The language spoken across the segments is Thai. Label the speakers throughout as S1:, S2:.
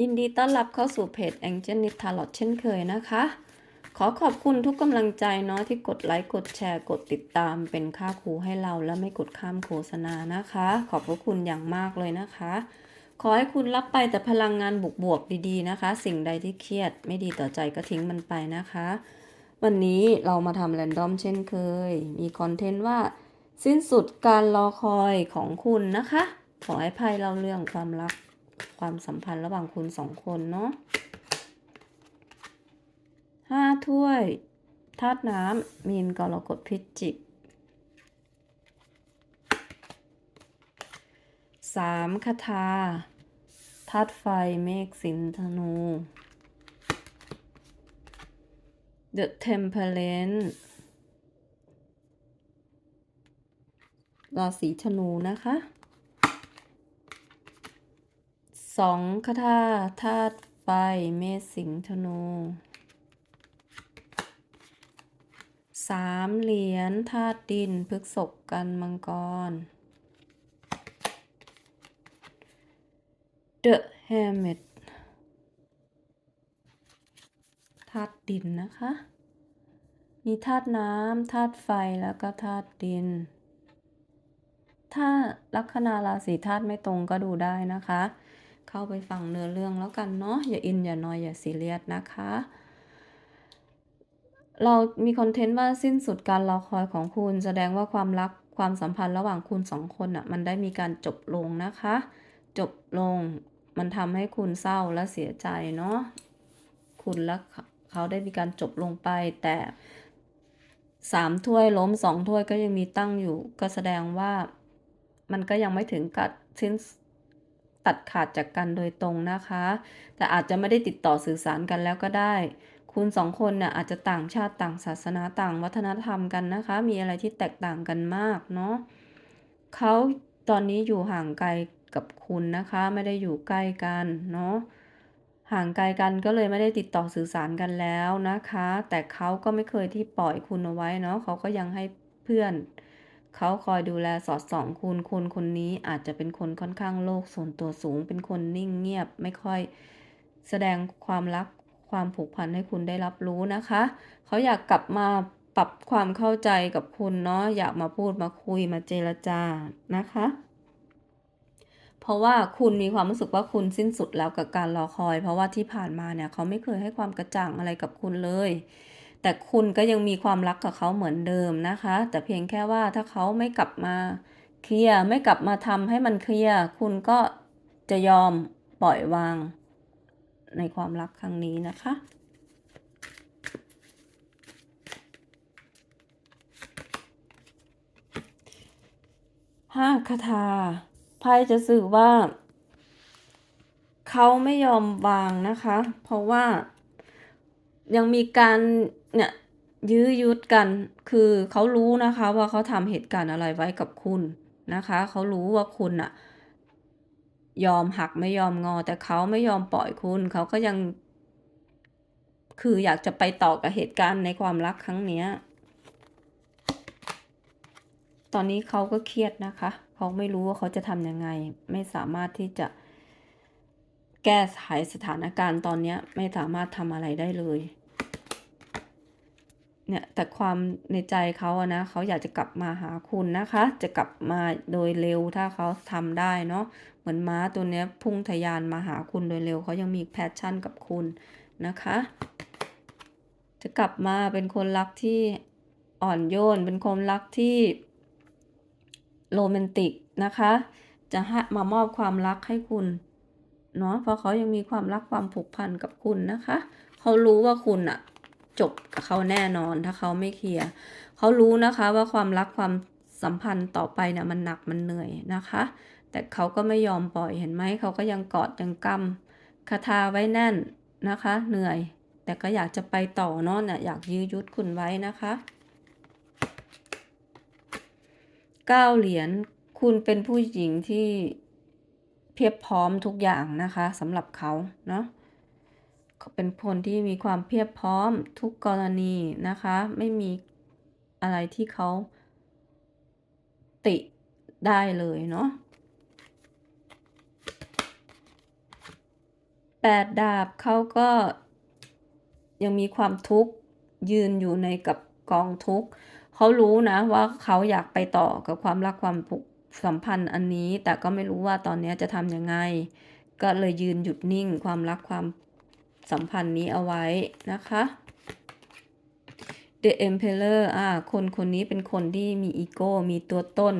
S1: ยินดีต้อนรับเข้าสู่เพจ Angel Nit Tarot เช่นเคยนะคะ ขอขอบคุณทุกกำลังใจเนาะที่กดไลค์ กดแชร์ กดติดตามเป็นค่าครูให้เราและไม่กดข้ามโฆษณานะคะ ขอบพระคุณอย่างมากเลยนะคะ ขอให้คุณรับไปแต่พลังงานบวกๆดีๆนะคะ สิ่งใดที่เครียดไม่ดีต่อใจก็ทิ้งมันไปนะคะ วันนี้เรามาทำแรนดอมเช่นเคย มีคอนเทนต์ว่าสิ้นสุดการรอคอยของคุณนะคะ ขอให้ไพ่เล่าเรื่องความรัก ความสัมพันธ์ระหว่างคุณสองคนเนาะห้าถ้วยธาตุน้ำมีนกรกฎพิจิกสามคาถาธาตุไฟเมฆสินธนู The Temperance ราศีธนูนะคะ สองคาถาธาตุไฟเมษสิงธนูสามเหรียญธาตุดินพฤกษกกันมังกร The Hermit ธาตุดินนะคะ มีธาตุน้ำธาตุไฟแล้วก็ธาตุดิน ถ้าลัคนาราศีธาตุไม่ตรงก็ดูได้นะคะ เข้าไปฟังเนื้อเรื่องแล้วกันเนาะอย่าอินอย่านอยอย่าซีเรียสนะคะ เรามีคอนเทนต์ว่าสิ้นสุดการรอคอยของคุณ แสดงว่าความรักความสัมพันธ์ระหว่างคุณสองคนอะมันได้มีการจบลงนะคะ จบลงมันทำให้คุณเศร้าและเสียใจเนาะคุณและเขาได้มีการจบลงไปแต่สามถ้วยล้มสองถ้วยก็ยังมีตั้งอยู่ ก็แสดงว่ามันก็ยังไม่ถึงกับสิ้น ตัดขาดจากกันโดยตรงนะคะ แต่อาจจะไม่ได้ติดต่อสื่อสารกันแล้วก็ได้ คุณสองคนเนี่ยอาจจะต่างชาติต่างศาสนาต่างวัฒนธรรมกันนะคะ มีอะไรที่แตกต่างกันมากเนาะเขาตอนนี้อยู่ห่างไกลกับคุณนะคะ ไม่ได้อยู่ใกล้กันเนาะห่างไกลกันก็เลยไม่ได้ติดต่อสื่อสารกันแล้วนะคะ แต่เขาก็ไม่เคยที่ปล่อยคุณเอาไว้เนาะเขาก็ยังให้เพื่อน เขาคอยดูแลสอดส่องคุณคนคนนี้อาจจะเป็นคนค่อนข้างโลกส่วนตัวสูง เป็นคนนิ่งเงียบไม่ค่อยแสดงความรักความผูกพันให้คุณได้รับรู้นะคะ เขาอยากกลับมาปรับความเข้าใจกับคุณเนาะอยากมาพูดมาคุยมาเจรจานะคะ เพราะว่าคุณมีความรู้สึกว่าคุณสิ้นสุดแล้วกับการรอคอย เพราะว่าที่ผ่านมาเนี่ยเขาไม่เคยให้ความกระจ่างอะไรกับคุณเลย แต่คุณก็ยังมีความรักกับเขาเหมือนเดิมนะคะ แต่เพียงแค่ว่าถ้าเขาไม่กลับมาเคลียร์ไม่กลับมาทำให้มันเคลียร์คุณก็จะยอมปล่อยวาง ในความรักครั้งนี้นะคะห้าคาถาไพ่จะสื่อว่า เขาไม่ยอมวางนะคะ เพราะว่ายังมีการ เนี่ยยื้อยุดกันคือเขารู้นะคะว่าเขาทำเหตุการณ์อะไรไว้กับคุณนะคะ เขารู้ว่าคุณอะยอมหักไม่ยอมงอ แต่เขาไม่ยอมปล่อยคุณ เขาก็ยัง คืออยากจะไปต่อกับเหตุการณ์ในความรักครั้งเนี้ย ตอนนี้เขาก็เครียดนะคะ เขาไม่รู้ว่าเขาจะทำยังไง ไม่สามารถที่จะแก้ไขสถานการณ์ตอนนี้ไม่สามารถทำอะไรได้เลย เนี่ยแต่ความในใจเขาอะนะเขาอยากจะกลับมาหาคุณนะคะ จะกลับมาโดยเร็วถ้าเขาทำได้เนาะเหมือนม้าตัวเนี้ยพุ่งทะยานมาหาคุณโดยเร็วเขายังมีแพชชั่นกับคุณนะคะ จะกลับมาเป็นคนรักที่อ่อนโยน เป็นคนรักที่โรแมนติกนะคะ จะให้มามอบความรักให้คุณเนาะเพราะเขายังมีความรักความผูกพันกับคุณนะคะ เขารู้ว่าคุณอะ จบกับเขาแน่นอนถ้าเขาไม่เคลียร์เขารู้นะคะว่าความรักความสัมพันธ์ต่อไปเนี่ยมันหนักมันเหนื่อยนะคะ แต่เขาก็ไม่ยอมปล่อยเห็นไหมเขาก็ยังกอดยังกำคาถาไว้แน่นนะคะ เหนื่อย แต่ก็อยากจะไปต่อเนาะเนี่ยอยากยื้อยุดคุณไว้นะคะเก้าเหรียญคุณเป็นผู้หญิงที่เพียบพร้อมทุกอย่างนะคะสำหรับเขาเนาะ เป็นคนที่มีความเพียบพร้อมทุกกรณีนะคะ ไม่มีอะไรที่เขาติได้เลยเนาะแปดดาบเขาก็ยังมีความทุกข์ยืนอยู่ในกับกองทุกข์เขารู้นะว่าเขาอยากไปต่อกับความรักความผูกสัมพันธ์อันนี้ แต่ก็ไม่รู้ว่าตอนนี้จะทำยังไง ก็เลยยืนหยุดนิ่ง ความรักความ สัมพันธ์นี้เอาไว้นะคะ The Emperor อ่า คนคนนี้เป็นคนที่มีอีโก้ มีตัวตน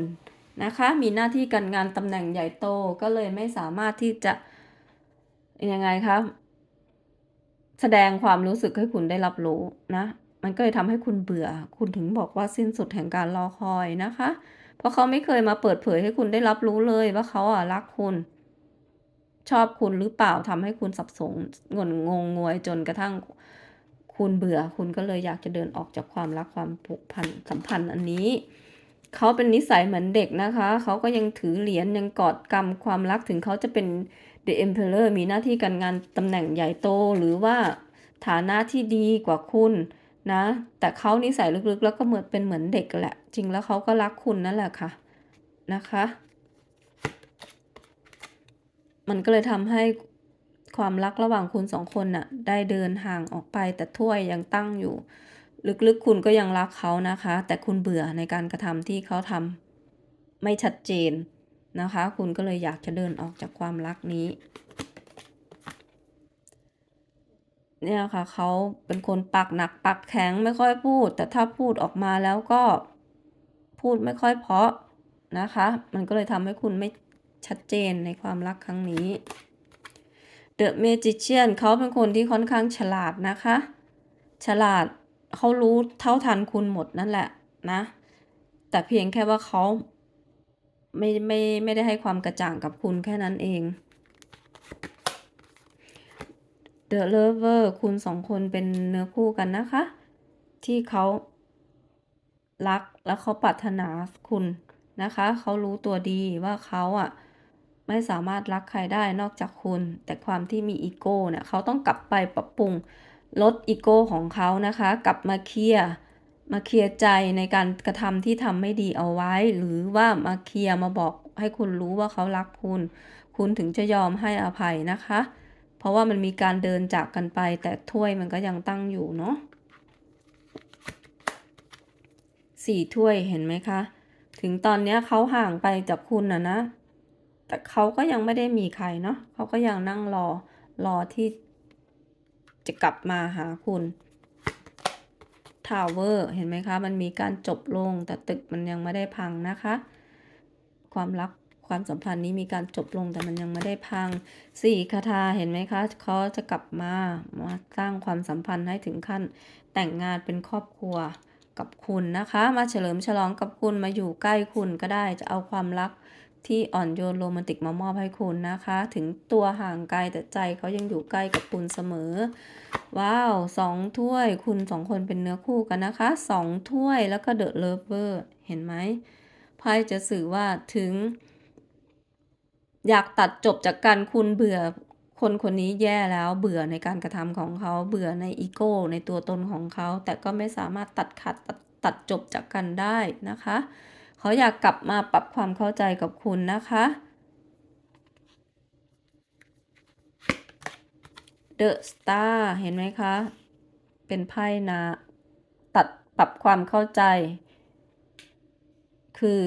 S1: นะคะ มีหน้าที่การงานตำแหน่งใหญ่โต ก็เลยไม่สามารถที่จะ ยังไงครับแสดงความรู้สึกให้คุณได้รับรู้นะ มันก็เลยทำให้คุณเบื่อ คุณถึงบอกว่าสิ้นสุดแห่งการรอคอยนะคะ เพราะเขาไม่เคยมาเปิดเผยให้คุณได้รับรู้เลยว่าเขาอะรักคุณ ชอบคุณหรือเปล่าทำให้คุณสับสนงนงงงวยจนกระทั่งคุณเบื่อคุณก็เลยอยากจะเดินออกจากความรักความผูกพันสัมพันธ์อันนี้เขาเป็นนิสัยเหมือนเด็กนะคะ เขาก็ยังถือเหรียญยังกอดกำความรักถึงเขาจะเป็น The Emperor มีหน้าที่การงานตำแหน่งใหญ่โตหรือว่าฐานะที่ดีกว่าคุณนะ แต่เขานิสัยลึกๆ แล้วก็เหมือนเป็นเหมือนเด็กแหละ จริงแล้วเขาก็รักคุณนั่นแหละค่ะนะคะ มันก็เลยทำให้ความรักระหว่างคุณสองคนน่ะ ได้เดินห่างออกไปแต่ถ้วยยังตั้งอยู่ ลึกๆคุณก็ยังรักเขานะคะ แต่คุณเบื่อในการกระทำที่เขาทำไม่ชัดเจนนะคะ คุณก็เลยอยากจะเดินออกจากความรักนี้เนี่ยค่ะเขาเป็นคนปากหนักปากแข็งไม่ค่อยพูด แต่ถ้าพูดออกมาแล้วก็พูดไม่ค่อยเพาะนะคะ มันก็เลยทำให้คุณไม่ ชัดเจนในความรักครั้งนี้ The Magician เขาเป็นคนที่ค่อนข้างฉลาดนะคะ ฉลาดเขารู้เท่าทันคุณหมดนั่นแหละนะ แต่เพียงแค่ว่าเขาไม่ไม่ไม่ได้ให้ความกระจ่างกับคุณแค่นั้นเอง The Lover คุณสองคนเป็นเนื้อคู่กันนะคะ ที่เขารักและเขาปรารถนาคุณนะคะ เขารู้ตัวดีว่าเขาอะ ไม่สามารถรักใครได้นอกจากคุณ แต่ความที่มีอีโก้เนี่ยเขาต้องกลับไปปรับปรุงลดอีโก้ของเขานะคะ กลับมาเคลียร์มาเคลียร์ใจในการกระทำที่ทำไม่ดีเอาไว้ หรือว่ามาเคลียร์มาบอกให้คุณรู้ว่าเขารักคุณ คุณถึงจะยอมให้อภัยนะคะ เพราะว่ามันมีการเดินจากกันไป แต่ถ้วยมันก็ยังตั้งอยู่เนาะสี่ถ้วยเห็นไหมคะ ถึงตอนนี้เขาห่างไปจากคุณนะนะ แต่เขาก็ยังไม่ได้มีใครเนาะเขาก็ยังนั่งรอรอที่จะกลับมาหาคุณทาวเวอร์เห็นไหมคะ มันมีการจบลงแต่ตึกมันยังไม่ได้พังนะคะ ความรักความสัมพันธ์นี้มีการจบลงแต่มันยังไม่ได้พังสี่คาถาเห็นไหมคะเขาจะกลับมามาสร้างความสัมพันธ์ให้ถึงขั้นแต่งงานเป็นครอบครัวกับคุณนะคะ มาเฉลิมฉลองกับคุณมาอยู่ใกล้คุณก็ได้จะเอาความรัก ที่อ่อนโยนโรแมนติกมามอบให้คุณนะคะ ถึงตัวห่างไกลแต่ใจเขายังอยู่ใกล้กับคุณเสมอ ว้าวสองถ้วยคุณสองคนเป็นเนื้อคู่กันนะคะสองถ้วยแล้วก็เดอะเลิฟเวอร์เห็นไหมไพ่จะสื่อว่าถึง อยากตัดจบจากการคุณเบื่อคนคนนี้แย่แล้วเบื่อในการกระทำของเขาเบื่อในอีโก้ในตัวตนของเขา แต่ก็ไม่สามารถตัดขาดตัดตัดจบจากกันได้นะคะ เขาอยากกลับมาปรับความเข้าใจกับคุณนะคะ The Star เห็นไหมคะ เป็นไพ่นะตัดปรับความเข้าใจ คือ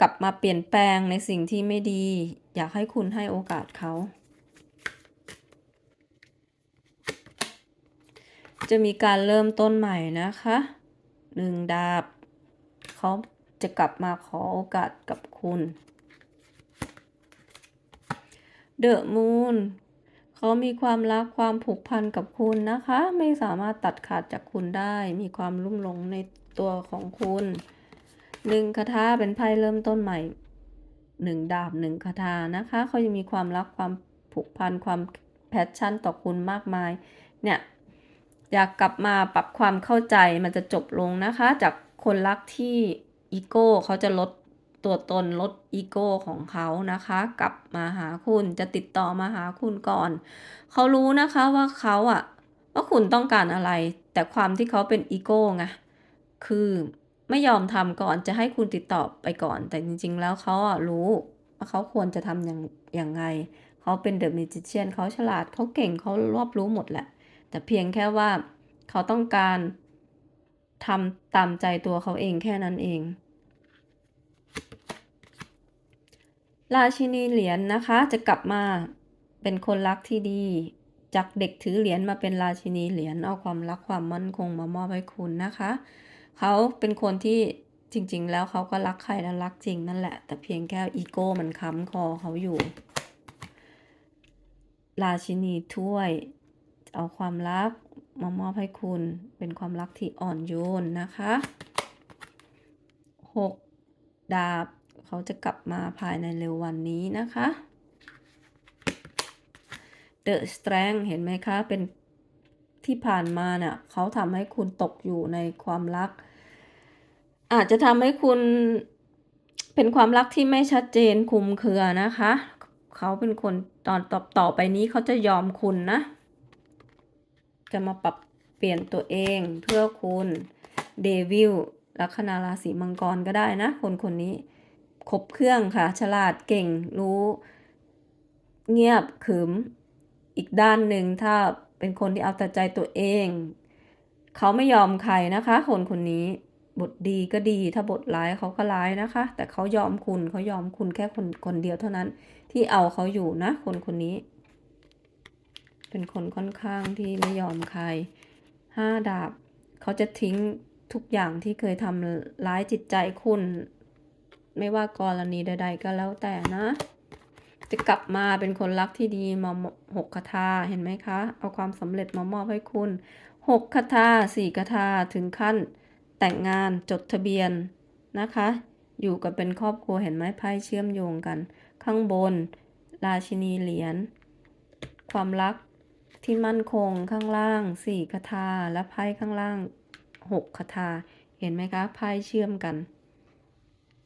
S1: กลับมาเปลี่ยนแปลงในสิ่งที่ไม่ดี อยากให้คุณให้โอกาสเขา จะมีการเริ่มต้นใหม่นะคะหนึ่งดาบเขา จะกลับมาขอโอกาสกับคุณ เดอะมูนเขามีความรักความผูกพันกับคุณนะคะ ไม่สามารถตัดขาดจากคุณได้ มีความลุ่มหลงในตัวของคุณหนึ่งคาถาเป็นไพ่เริ่มต้นใหม่หนึ่งดาบหนึ่งคาถานะคะเขายังมีความรักความผูกพันความแพชชั่นต่อคุณมากมาย เนี่ย อยากกลับมาปรับความเข้าใจมันจะจบลงนะคะ จากคนรักที่ อีโก้เขาจะลดตัวตนลดอีโก้ของเขานะคะกลับมาหาคุณจะติดต่อมาหาคุณก่อน เขารู้นะคะว่าเขาอะว่าคุณต้องการอะไร แต่ความที่เขาเป็นอีโก้ไงคือไม่ยอมทำก่อนจะให้คุณติดต่อไปก่อน แต่จริง ๆ แล้วเขาอะรู้ว่าเขาควรจะทำอย่างอย่างไง เขาเป็นเดอะมิจิเชียนเขาฉลาดเขาเก่งเขารอบรู้หมดแหละ แต่เพียงแค่ว่าเขาต้องการทำตามใจตัวเขาเองแค่นั้นเอง ราชินีเหรียญนะคะจะกลับมาเป็นคนรักที่ดี จากเด็กถือเหรียญมาเป็นราชินีเหรียญเอาความรักความมั่นคงมามอบให้คุณนะคะ เขาเป็นคนที่จริง ๆ แล้วเขาก็รักใครและรักจริงนั่นแหละ แต่เพียงแค่อีโก้มันค้ำคอเขาอยู่ ราชินีถ้วย เอาความรักมามอบให้คุณ เป็นความรักที่อ่อนโยนนะคะหกดาบ เขาจะกลับมาภายในเร็ววันนี้นะคะ The Strength เห็นไหมคะ เป็นที่ผ่านมาเนะ่ะเขาทำให้คุณตกอยู่ในความรัก อาจจะทำให้คุณเป็นความรักที่ไม่ชัดเจนคุมเครือนะคะ เขาเป็นคนตอนต่อต่อไปนี้เขาจะยอมคุณนะ จะมาปรับเปลี่ยนตัวเองเพื่อคุณเดวิลลัคนาราศีมังกรก็ได้นะ คนคนนี้ ครบเครื่องค่ะ ฉลาดเก่งรู้ เงียบขึมอีกด้านหนึ่งถ้าเป็นคนที่เอาแต่ใจตัวเอง เขาไม่ยอมใครนะคะ คนคนนี้บทดีก็ดีถ้าบทร้ายเขาก็ร้ายนะคะ แต่เขายอมคุณเขายอมคุณแค่คนคนเดียวเท่านั้น ที่เอาเขาอยู่นะ คนคนนี้ เป็นคนค่อนข้างที่ไม่ยอมใครห้าดาบ เขาจะทิ้งทุกอย่างที่เคยทำร้ายจิตใจคุณ ไม่ว่ากรณีใด ๆ ก็แล้วแต่นะ จะกลับมาเป็นคนรักที่ดีมาหกคาถาเห็นไหมคะ เอาความสำเร็จมามอบให้คุณหกคาถาสี่คาถาถึงขั้น แต่งงานจดทะเบียนนะคะ อยู่กับเป็นครอบครัวเห็นไหมไพ่เชื่อมโยงกัน ข้างบน ราชินีเหรียญความรักที่มั่นคงข้างล่างสี่คาถาและไพ่ข้างล่างหกคาถาเห็นไหมคะไพ่เชื่อมกัน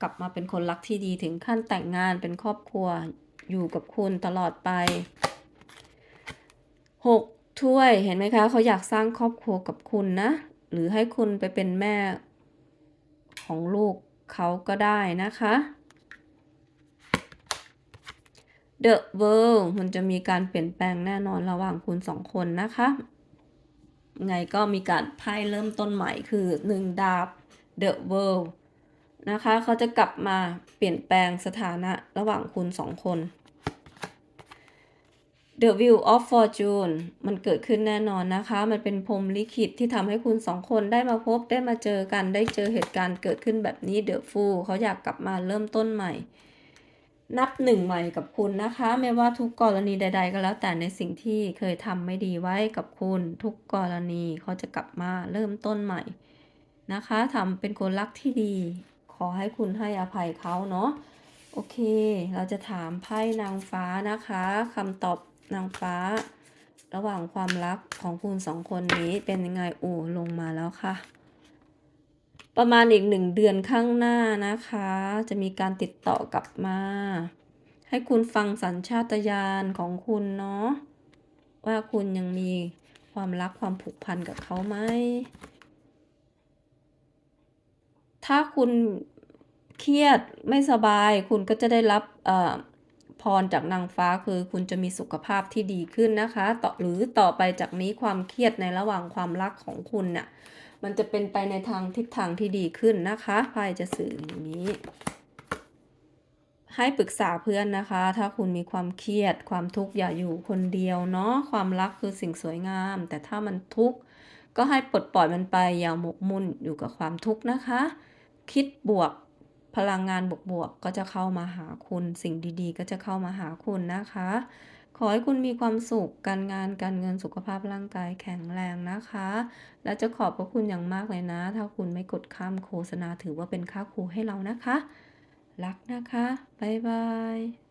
S1: กลับมาเป็นคนรักที่ดีถึงขั้นแต่งงานเป็นครอบครัวอยู่กับคุณตลอดไปหกถ้วยเห็นไหมคะเขาอยากสร้างครอบครัวกับคุณนะ หรือให้คุณไปเป็นแม่ของลูกเขาก็ได้นะคะ The World มันจะมีการเปลี่ยนแปลงแน่นอนระหว่างคุณสองคนนะคะ ไงก็มีการไพ่เริ่มต้นใหม่คือ 1 ดาบ The World นะคะเขาจะกลับมาเปลี่ยนแปลงสถานะระหว่างคุณสองคน The Wheel of Fortune มันเกิดขึ้นแน่นอนนะคะ มันเป็นพรมลิขิตที่ทำให้คุณสองคนได้มาพบได้มาเจอกันได้เจอเหตุการณ์เกิดขึ้นแบบนี้ The Fool เขาอยากกลับมาเริ่มต้นใหม่ นับหนึ่งใหม่กับคุณนะคะ ไม่ว่าทุกกรณีใด ๆ ก็แล้วแต่ในสิ่งที่เคยทำไม่ดีไว้กับคุณ ทุกกรณีเขาจะกลับมาเริ่มต้นใหม่นะคะทำเป็นคนรักที่ดี ขอให้คุณให้อภัยเขาเนาะโอเค เราจะถามไพ่นางฟ้านะคะคำตอบนางฟ้า ระหว่างความรักของคุณสองคนนี้เป็นยังไงโอ้ลงมาแล้วค่ะ ประมาณอีกหนึ่งเดือนข้างหน้านะคะ จะมีการติดต่อกลับมา ให้คุณฟังสัญชาตญาณของคุณเนาะว่าคุณยังมีความรักความผูกพันกับเขาไหม ถ้าคุณเครียดไม่สบายคุณก็จะได้รับพรจากนางฟ้าคือคุณจะมีสุขภาพที่ดีขึ้นนะคะต่อหรือต่อไปจากนี้ความเครียดในระหว่างความรักของคุณเนี่ยมันจะเป็นไปในทางทิศทางที่ดีขึ้นนะคะไพ่จะสื่ออย่างนี้ ให้ปรึกษาเพื่อนนะคะ ถ้าคุณมีความเครียด ความทุกข์อย่าอยู่คนเดียวเนาะความรักคือสิ่งสวยงาม แต่ถ้ามันทุกข์ก็ให้ปลดปล่อยมันไปอย่าหมกมุ่นอยู่กับความทุกข์นะคะ คิดบวกพลังงานบวกๆก็จะเข้ามาหาคุณ สิ่งดีๆ ก็จะเข้ามาหาคุณนะคะ ขอให้คุณมีความสุขการงานการเงินสุขภาพร่างกายแข็งแรงนะคะ และจะขอบพระคุณอย่างมากเลยนะ ถ้าคุณไม่กดข้ามโฆษณาถือว่าเป็นค่าครูให้เรานะคะ รักนะคะ บ๊ายบาย